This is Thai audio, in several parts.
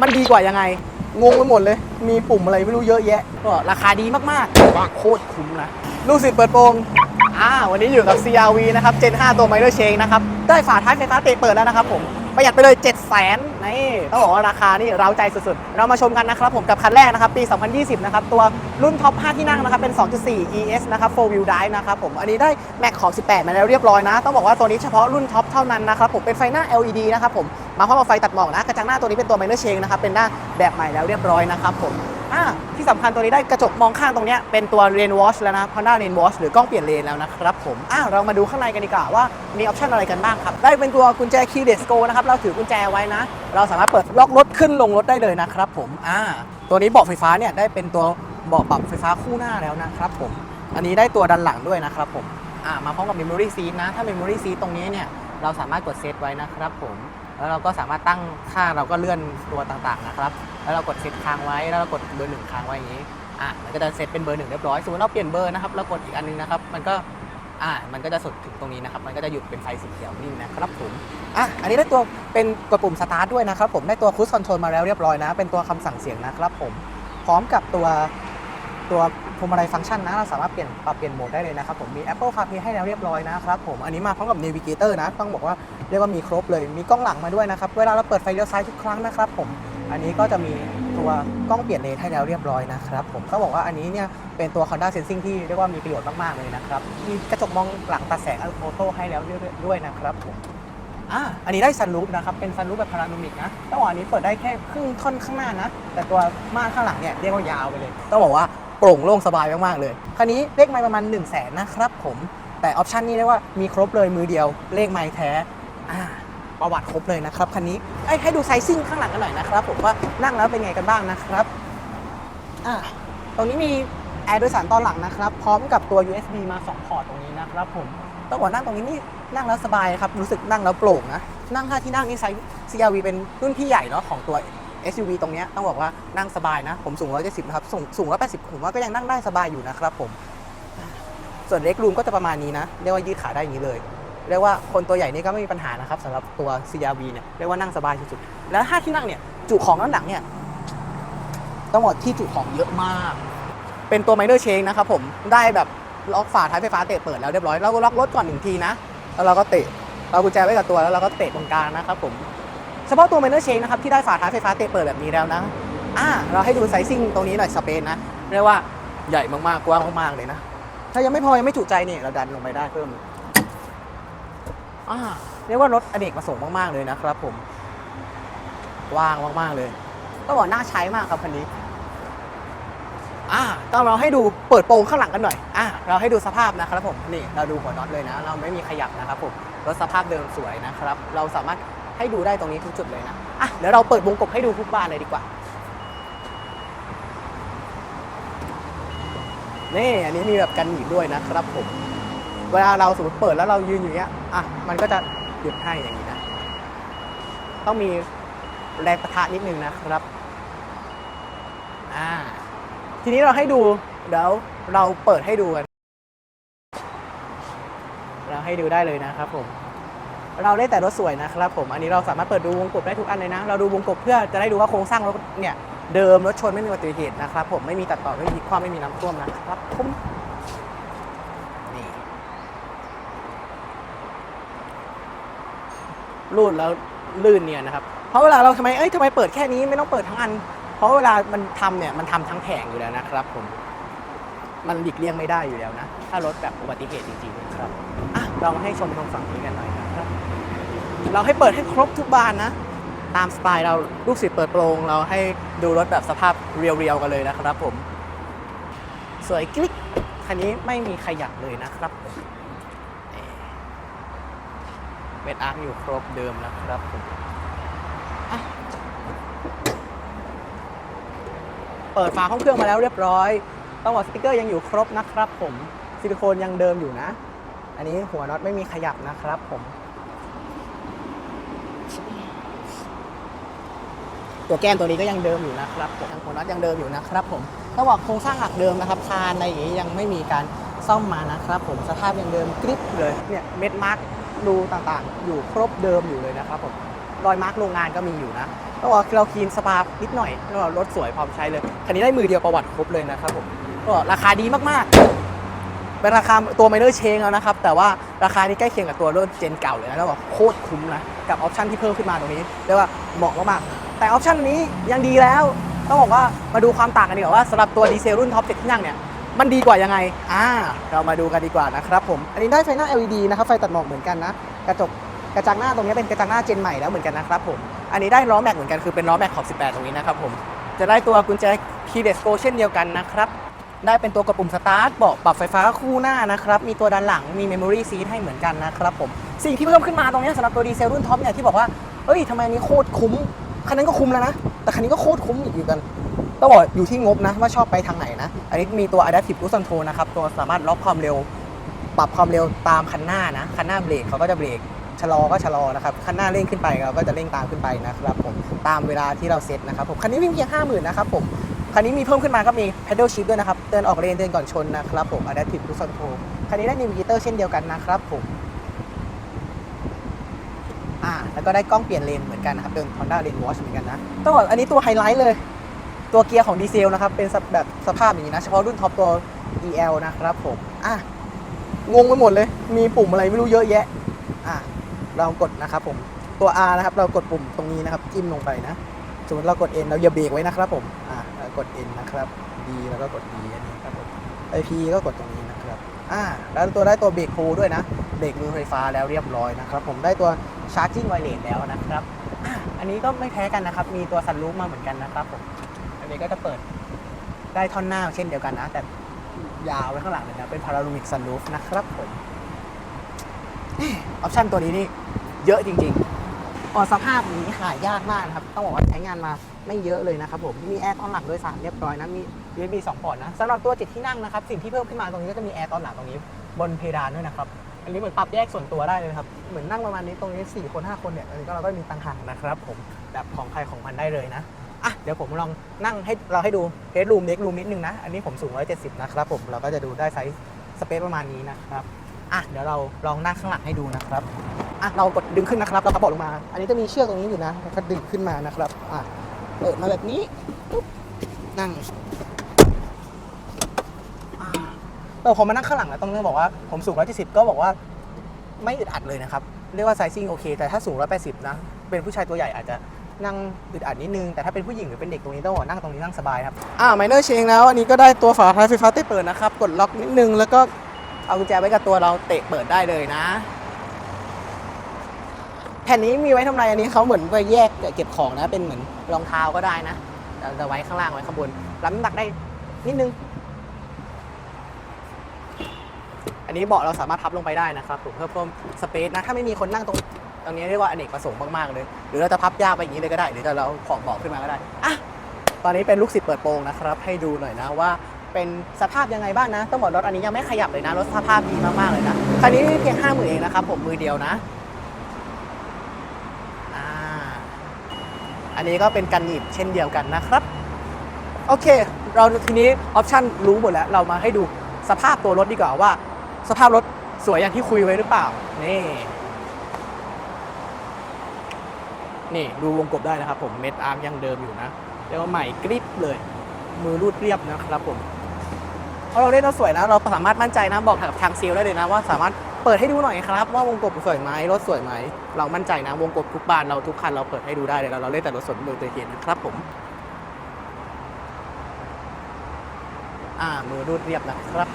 มันดีกว่ายังไง งงไปหมดเลย มีปุ่มอะไรไม่รู้เยอะแยะ ก็ราคาดีมากๆโคตรคุ้มนะ ลูกศิษย์เปิดโปงอ่าวันนี้อยู่กับ CRV นะครับ Gen 5 ตัว Minor Change นะครับ ได้ฝาท้ายไฟฟ้าเตะเปิดแล้วนะครับผมประหยัดไปเลย 7 0 0 0 0นนี่ต้องบอกว่าราคานี่เร้าใจสุดๆ เรามาชมกันนะครับผมกับคันแรกนะครับ ปี 2020 นะครับ ตัวรุ่นท็อป 5 ที่นั่งนะครับ เป็น 2.4 ES นะครับ 4 wheel drive นะครับผม อันนี้ได้แม็กของ18 มาแล้วเรียบร้อยนะ ต้องบอกว่าตัวนี้เฉพาะรุ่นท็อปเท่านั้นนะครับผม เป็นไฟหน้า LED นะครับผม มาพร้อมกับไฟตัดหมอกนะกระจังหน้าตัวนี้เป็นตัว Minor Change นะครับเป็นหน้าแบบใหม่แล้วเรียบร้อยนะครับผมอ่าที่สำคัญตัวนี้ได้กระจกมองข้างตรงเนี้ยเป็นตัว Rain Wash แล้วนะ Honda Rain Wash หรือกล้องเปลี่ยนเลนแล้วนะครับผมอ่าเรามาดูข้างในกันดีกว่าว่ามีออปชันอะไรกันบ้างครับ ได้เป็นตัวกุญแจ Keyless Go นะครับเราถือกุญแจไว้นะ เราสามารถเปิดล็อกรถขึ้นลงรถได้เลยนะครับผมอ่าตัวนี้เบาะไฟฟ้าเนี่ยได้เป็นตัวเบาะปรับไฟฟ้าคู่หน้าแล้วนะครับผมอันนี้ได้ตัวดันหลังด้วยนะครับผมอ่ามาพร้อมกับ Memory Seat นะถ้า Memory Seat ตรงนี้เนี่ยเราสามารถกดเซตไว้นะครับผม แล้วเราก็สามารถตั้งค่าเราก็เลื่อนตัวต่างๆนะครับ แล้วเรากดเซตค้างไว้แล้วเรากดเบอร์หนึ่งค้างไว้อย่างนี้อะมันก็จะเซตเป็นเบอร์หนึ่งเรียบร้อยสมมติเราเปลี่ยนเบอร์นะครับแล้วกดอีกอันนึงนะครับ มันก็อ่ามันก็จะสุดถึงตรงนี้นะครับ มันก็จะหยุดเป็นไฟสีเขียวนี่นะครับผมอะอันนี้ได้ตัวเป็นกดปุ่มสตาร์ทด้วยนะครับผมได้ตัวคู i คอนโทรลมาแล้วเรียบร้อยนะ เป็นตัวคำสั่งเสียงนะครับผมพร้อมกับตัว ตัวพวงมาลัยฟังก์ชันนะเราสามารถเปลี่ยนปรับเปลี่ยนโหมดได้เลยนะครับผมมี Apple CarPlay ให้แล้วเรียบร้อยนะครับผมอันนี้มาพร้อมกับ Navigator นะ ต้องบอกว่าเรียกว่ามีครบเลยมีกล้องหลังมาด้วยนะครับเวลาเราเปิดไฟเลี้ยวซ้ายทุกครั้งนะครับผมอันนี้ก็จะมีตัวกล้องเปลี่ยนเลนให้แล้วเรียบร้อยนะครับผมก็บอกว่าอันนี้เนี่ยเป็นตัว Honda Sensing ที่เรียกว่ามีประโยชน์มากๆเลยนะครับมีกระจกมองหลังตัดแสงออโต้ให้แล้วด้วยนะครับผมอ่าอันนี้ได้ซันรูฟนะครับ เป็นซันรูฟแบบพาราโนมิกนะต้องบอกว่าอันนี้เปิดได้แค่ครึ่งค่อนข้างหน้านะ แต่ตัวม่านข้างหลังเนี่ยเรียกว่ายาวไปเลย ต้องบอกว่า โปร่งโล่งสบายมากๆเลยคันนี้เลขไมล์ประมาณ 1 0 0 0 0แสนนะครับผมแต่ออปชันนี้เรียกว่ามีครบเลยมือเดียวเลขไมล์แท้อ่าประวัติครบเลยนะครับคันนี้ให้ดูไซซิ่งข้างหลังกันหน่อยนะครับผมว่านั่งแล้วเป็นไงกันบ้างนะครับอ่าตรงนี้มีแอร์โดยสารตอนหลังนะครับ พร้อมกับตัว USB มา 2 พอร์ตตรงนี้นะครับผมต้องบอกนั่งตรงนี้นี่นั่งแล้วสบายครับ รู้สึกนั่งแล้วโปร่งนะ นั่งท่าที่นั่งนี่ไซส์ CRV เป็นรุ่นพี่ใหญ่เนาะของตัว SUV ตรงนี้ต้องบอกว่านั่งสบายนะ ผมสูง 170 นะครับ สูงสูง180 ผมว่าก็ยังนั่งได้สบายอยู่นะครับผม ส่วนเล็กรูมก็จะประมาณนี้นะ เรียกว่ายืดขาได้อย่างนี้เลย เรียกว่าคนตัวใหญ่นี่ก็ไม่มีปัญหานะครับสำหรับตัว CRV เนี่ย เรียกว่านั่งสบายสุดๆ แล้วถ้าที่นั่งเนี่ยจุของด้านหลังเนี่ยต้องบอกที่จุของเยอะมาก เป็นตัว minor change นะครับผม ได้แบบล็อกฝาท้ายไฟฟ้าเตะเปิดแล้วเรียบร้อย เราก็ล็อกรถก่อนหนึ่งทีนะ แล้วเราก็เตะ เรากุญแจไว้กับตัวแล้วเราก็เตะตรงกลางนะครับผม เฉพาะตัว minor change นะครับที่ได้ฝาท้ายไฟฟ้าเตะเปิดแบบนี้แล้วนะอ่าเราให้ดูไซซิ่งตรงนี้หน่อยสเปนนะเรียกว่าใหญ่มากๆกว้างมากๆเลยนะถ้ายังไม่พอยังไม่จุใจเนี่ยเราดันลงไปได้เพิ่มอ่าเรียกว่ารถอเนกประสงค์มากๆเลยนะครับ ผมว่างมากๆเลยต้องบอกน่าใช้มากครับคันนี้อ่าต้องเราให้ดูเปิดโปงข้างหลังกันหน่อยอ่าเราให้ดูสภาพนะครับผมนี่เราดูหัวน็อตเลยนะ เราไม่มีขยับนะครับผมรถสภาพเดิมสวยนะครับ เราสามารถ ให้ดูได้ตรงนี้ทุกจุดเลยนะอะเดี๋ยวเราเปิดวงกบให้ดูทุกบ้านเลยดีกว่า นี่อันนี้มีแบบกันหนีบด้วยนะครับผม เวลาเราสมมติเปิดแล้วเรายืนอยู่เนี้ยอะมันก็จะหยุดให้อย่างนี้นะ ต้องมีแรงประทะนิดนึงนะครับอ่าทีนี้เราให้ดูเดี๋ยวเราเปิดให้ดูกัน เราให้ดูได้เลยนะครับผม เราได้แต่รถสวยนะครับผม อันนี้เราสามารถเปิดดูวงกบได้ทุกอันเลยนะ เราดูวงกบเพื่อจะได้ดูว่าโครงสร้างรถเนี่ยเดิมรถชนไม่มีอุบัติเหตุนะครับผม ไม่มีตัดต่อ ไม่มีความไม่มีน้ำท่วมนะครับผมนี่รูดแล้วลื่นเนี่ยนะครับ เพราะเวลาเราทำไม เอ้ยทำไมเปิดแค่นี้ไม่ต้องเปิดทั้งอัน เพราะเวลามันทำเนี่ยมันทำทั้งแผงอยู่แล้วนะครับผม มันหลีกเลี่ยงไม่ได้อยู่แล้วนะ ถ้ารถแบบอุบัติเหตุจริงๆนะครับ อะลองให้ชมตรงฝั่งนี้กันหน่อย เราให้เปิดให้ครบทุกบานนะ ตามสไตล์เราลูกศิษย์เปิดโปรงเราให้ดูรถแบบสภาพเรียวๆกันเลยนะครับผม สวยกลิกคันนี้ไม่มีขยับเลยนะครับเม็ดอาร์คอยู่ครบเดิมนะครับผมเปิดฝาห้องเครื่องมาแล้วเรียบร้อยต้องบอกสติกเกอร์ยังอยู่ครบนะครับผม ซิลิโคนยังเดิมอยู่นะ อันนี้หัวน็อตไม่มีขยับนะครับผม ตัวแก้มตัวนี้ก็ยังเดิมอยู่นะครับผมทั้งหัวน็อตยังเดิมอยู่นะครับ ผมต้องบอกโครงสร้างหลักเดิมนะครับคานอะไรอย่างนี้ยังไม่มีการซ่อมมานะครับผมสภาพยังเดิมกริบเลยเนี่ยเม็ดมาร์กรูต่างๆ อยู่ครบเดิมอยู่เลยนะครับผมรอยมาร์กโรงงานก็มีอยู่นะต้องบอกเราคีนสปานิดหน่อยแล้วรถสวยพร้อมใช้เลยคันนี้ได้มือเดียวประวัติครบเลยนะครับผมก็ราคาดีมากๆ เป็นราคาตัวไมเนอร์เชงแล้วนะครับ แต่ว่าราคาที่ใกล้เคียงกับตัวรถเจนเก่าเลยนะแล้วบอกโคตรคุ้มนะกับออปชันที่เพิ่มขึ้นมาตรงนี้เรียกว่าเหมาะมากๆแต่ออปชันนี้ยังดีแล้วต้องบอกว่ามาดูความต่างกันดีกว่าว่าสำหรับตัวดีเซลรุ่นท็อปเจ็ดที่นั่งเนี่ยมันดีกว่ายังไง อ่า เรามาดูกันดีกว่านะครับผม อันนี้ได้ไฟหน้า LED นะครับ ไฟตัดหมอกเหมือนกันนะ กระจก กระจังหน้าตรงนี้เป็นกระจังหน้าเจนใหม่แล้วเหมือนกันนะครับผม อันนี้ได้ล้อแม็กเหมือนกัน คือเป็นล้อแม็กขอบ 18 ตรงนี้นะครับผม จะได้ตัวกุญแจ Key d e s Go เช่นเดียวกันนะครับ ได้เป็นตัวกระปุ่มสตาร์ทเบาะปรับไฟฟ้าคู่หน้านะครับ มีตัวด้านหลังมี Memory Seat ให้เหมือนกันนะครับผม สิ่งที่เพิ่มขึ้นมาตรงนี้สำหรับตัวดีเซลรุ่นท็อปเนี่ยที่บอกว่า เอ้ยทำไมอันนี้โคตรคุ้ม คันนั้นก็คุ้มแล้วนะ แต่คันนี้ก็โคตรคุ้มอีกอยู่กันต้องบอกอยู่ที่งบนะว่าชอบไปทางไหนนะ อันนี้มีตัว Adaptive Cruise Control นะครับ ตัวสามารถล็อกความเร็ว ปรับความเร็วตามคันหน้านะ คันหน้าเบรกเขาก็จะเบรก ชะลอก็ชะลอนะครับ คันหน้าเร่งขึ้นไปเราก็จะเร่งตามขึ้นไปนะครับผม ตามเวลาที่เราเซตนะครับผม คันนี้วิ่งเพียง 50,000นะครับผม คันนี้มีเพิ่มขึ้นมาก็มี pedal shift ด้วยนะครับ เตือนออกเลนเตือนก่อนชนนะครับผม adaptive cruise control คันนี้ได้ navigator เช่นเดียวกันนะครับผมอ่าแล้วก็ได้กล้องเปลี่ยนเลนเหมือนกันนะครับเป็น Honda Lane Watch เหมือนกันนะต้องบอกอันนี้ตัวไฮไลท์เลย ตัวเกียร์ของดีเซลนะครับ เป็นแบบสภาพอย่างนี้นะ เฉพาะรุ่นท็อปตัว EL นะครับผมอะงงไปหมดเลย มีปุ่มอะไรไม่รู้เยอะแยะ อะเรากดนะครับผม ตัว R นะครับ เรากดปุ่มตรงนี้นะครับ จิ้มลงไปนะ สมมติเรากด N เราอย่าเบรกไว้นะครับผม อะ กด N นะครับ D แล้วก็กด D อันนี้ครับผม IP ก็กดตรงนี้นะครับอ่าแล้วตัวได้ตัวเบรกโฮด้วยนะ เบรกมือไฟฟ้าแล้วเรียบร้อยนะครับ ผมได้ตัว Charging Wireless แล้วนะครับอะอันนี้ก็ไม่แพ้กันนะครับ มีตัวซันรูฟมาเหมือนกันนะครับผม อันนี้ก็จะเปิดได้ท่อนหน้าเช่นเดียวกันนะ แต่ยาวไว้ข้างหลังเลยนะ เป็นพารา o มิกซันรูฟนะครับผมออปชั่นตัวนี้นี่เยอะจริง ๆ อ๋อสภาพนี้ขายยากมากนะครับต้องบอกว่าใช้งานมาไม่เยอะเลยนะครับผมมีแอร์ตอนหลังโดยสารเรียบร้อยนะมี USB 2พอร์ตนะสำหรับตัวเจ็ดที่นั่งนะครับสิ่งที่เพิ่มขึ้นมาตรงนี้ก็จะมีแอร์ตอนหลังตรงนี้บนเพดานด้วยนะครับอันนี้เหมือนปรับแยกส่วนตัวได้เลยครับเหมือนนั่งประมาณนี้ตรงนี้4คน5คนเนี่ยอันนี้ก็เราก็มีตังหากนะครับผมแบบของใครของมันได้เลยนะอะเดี๋ยวผมลองนั่งให้เราให้ดูเฮดรูมเล็กรูมนิดนึงนะ อันนี้ผมสูง 170 นะครับผมเราก็จะดูได้ไซส์สเปซประมาณนี้นะครับอะเดี๋ยวเราลองนั่งข้างหลังให้ดูนะครับ อะเรากดดึงขึ้นนะครับเรากระบอกลงมา อันนี้จะมีเชือกตรงนี้อยู่นะแล้วก็ดึงขึ้นมานะครับอะเปิดมาแบบนี้ปุ๊บนั่งอ่าแต่พอมานั่งข้างหลังแล้วต้องเรื่องบอกว่าผมสูง 170 ก็บอกว่าไม่อึดอัดเลยนะครับ เรียกว่าไซซิ่งโอเค แต่ถ้าสูง 180 นะ เป็นผู้ชายตัวใหญ่อาจจะนั่งอึดอัดนิดนึง แต่ถ้าเป็นผู้หญิงหรือเป็นเด็กตรงนี้ต้องบอกว่านั่งตรงนี้นั่งสบายครับ อ่าไมเนอร์เชงแล้วอันนี้ก็ได้ตัวฝาท้ายไฟฟ้าเตะเปิดนะครับ กดล็อกนิดนึงแล้วก็เอากุญแจไว้กับตัวเราเตะเปิดได้เลยนะ แผ่นนี้มีไว้ทำไรอันนี้เขาเหมือนไปแยกเก็บของนะ เป็นเหมือนรองเท้าก็ได้นะแต่ไว้ข้างล่างไว้ข้างบนรับน้ำหนักได้นิดนึง อันนี้เบาะเราสามารถพับลงไปได้นะครับผมเพื่อเพิ่มสเปซนะ ถ้าไม่มีคนนั่งตรงตรงนี้เรียกว่าอเนกประสงค์มากๆเลย หรือเราจะพับยากไปอย่างนี้เลยก็ได้ หรือจะเราของเบาะขึ้นมาก็ได้อะตอนนี้เป็นลูกศิษย์เปิดโปงนะครับ ให้ดูหน่อยนะว่าเป็นสภาพยังไงบ้างนะ ต้องบอกรถอันนี้ยังไม่ขยับเลยนะ รถสภาพดีมากๆเลยนะ คันนี้เพียงห้าหมื่นเองนะครับผมมือเดียวนะ อ่า อันนี้ก็เป็นกันหนีบเช่นเดียวกันนะครับ โอเค เราทีนี้ออปชันรู้หมดแล้ว เรามาให้ดูสภาพตัวรถดีกว่าว่า สภาพรถสวยอย่างที่คุยไว้หรือเปล่า นี่ นี่ดูวงกบได้นะครับผมเม็ดอาร์มยังเดิมอยู่นะเรียกว่าใหม่กริบเลย มือรูดเรียบนะครับผมเพราะเราเล่นเราสวยนะเราสามารถมั่นใจนะบอกกับทางเซลล์ได้เลยนะว่าสามารถ เปิดให้ดูหน่อยครับ ว่าวงกบสวยไหมรถสวยไหมเรามั่นใจนะวงกบทุกบานเราทุกคันเราเปิดให้ดูได้เลยเราเราเล่นแต่รถสดมือตัวเองนะครับผมอ่ามือรูดเรียบนะครับ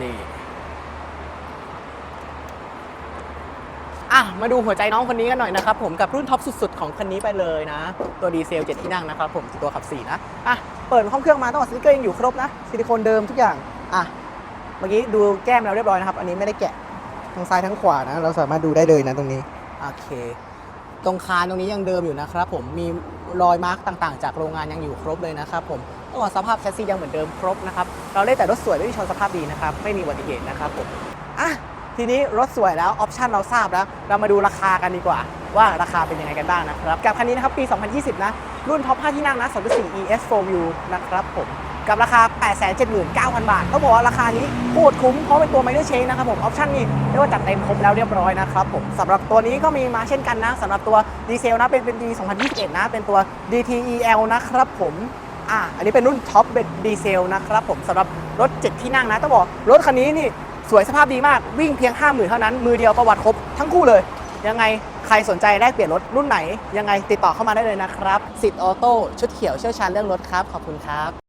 นี่ อะ มาดูหัวใจน้องคนนี้กันหน่อยนะครับผมกับรุ่นท็อปสุดๆ ของคันนี้ไปเลยนะ ตัวดีเซล 7 ที่นั่งนะครับผมตัวขับ 4 นะอะเปิดห้องเครื่องมาต้องบอกสติกเกอร์ยังอยู่ครบนะซิลิโคนเดิมทุกอย่างอะเมื่อกี้ดูแก้มเราเรียบร้อยนะครับ อันนี้ไม่ได้แกะทั้งซ้ายทั้งขวานะ เราสามารถดูได้เลยนะตรงนี้โอเค ตรงคานตรงนี้ยังเดิมอยู่นะครับผมมีรอยมาร์กต่างๆ จากโรงงานยังอยู่ครบเลยนะครับผมต้องบอกสภาพแชสซียังเหมือนเดิมครบนะครับเราเล่นแต่รถสวยไม่มีชนสภาพดีนะครับไม่มีอุบัติเหตุนะครับผมอะ ทีนี้รถสวยแล้วออปชันเราทราบแล้ว เรามาดูราคากันดีกว่า ว่าราคาเป็นยังไงกันบ้างนะครับ กับคันนี้นะครับปี 2020 นะ รุ่นท็อป 5 ที่นั่งนะ2.4 ES 4 View นะครับผม กับราคา 879,000 บาทเขาบอกว่าราคานี้โคตรคุ้ม เพราะเป็นตัว minor change นะครับผม ออปชันนี่เรียกว่าจัดเต็มครบแล้วเรียบร้อยนะครับผมสำหรับตัวนี้ก็มีมาเช่นกันนะสำหรับตัวดีเซลนะเป็นเป็นปี2021 นะ เป็นตัว DTEL นะครับผมอ่าอันนี้เป็นรุ่นท็อปเป็นดีเซลนะครับผมสำหรับรถ 7 ที่นั่งนะต้องบอกรถคันนี้นี่ สวยสภาพดีมากวิ่งเพียง 50,000เท่านั้น มือเดียวประวัติครบทั้งคู่เลย ยังไงใครสนใจแลกเปลี่ยนรถรุ่นไหน ยังไงติดต่อเข้ามาได้เลยนะครับสิทธิ์ออโต้ชุดเขียวเชี่ยวชาญเรื่องรถครับ ขอบคุณครับ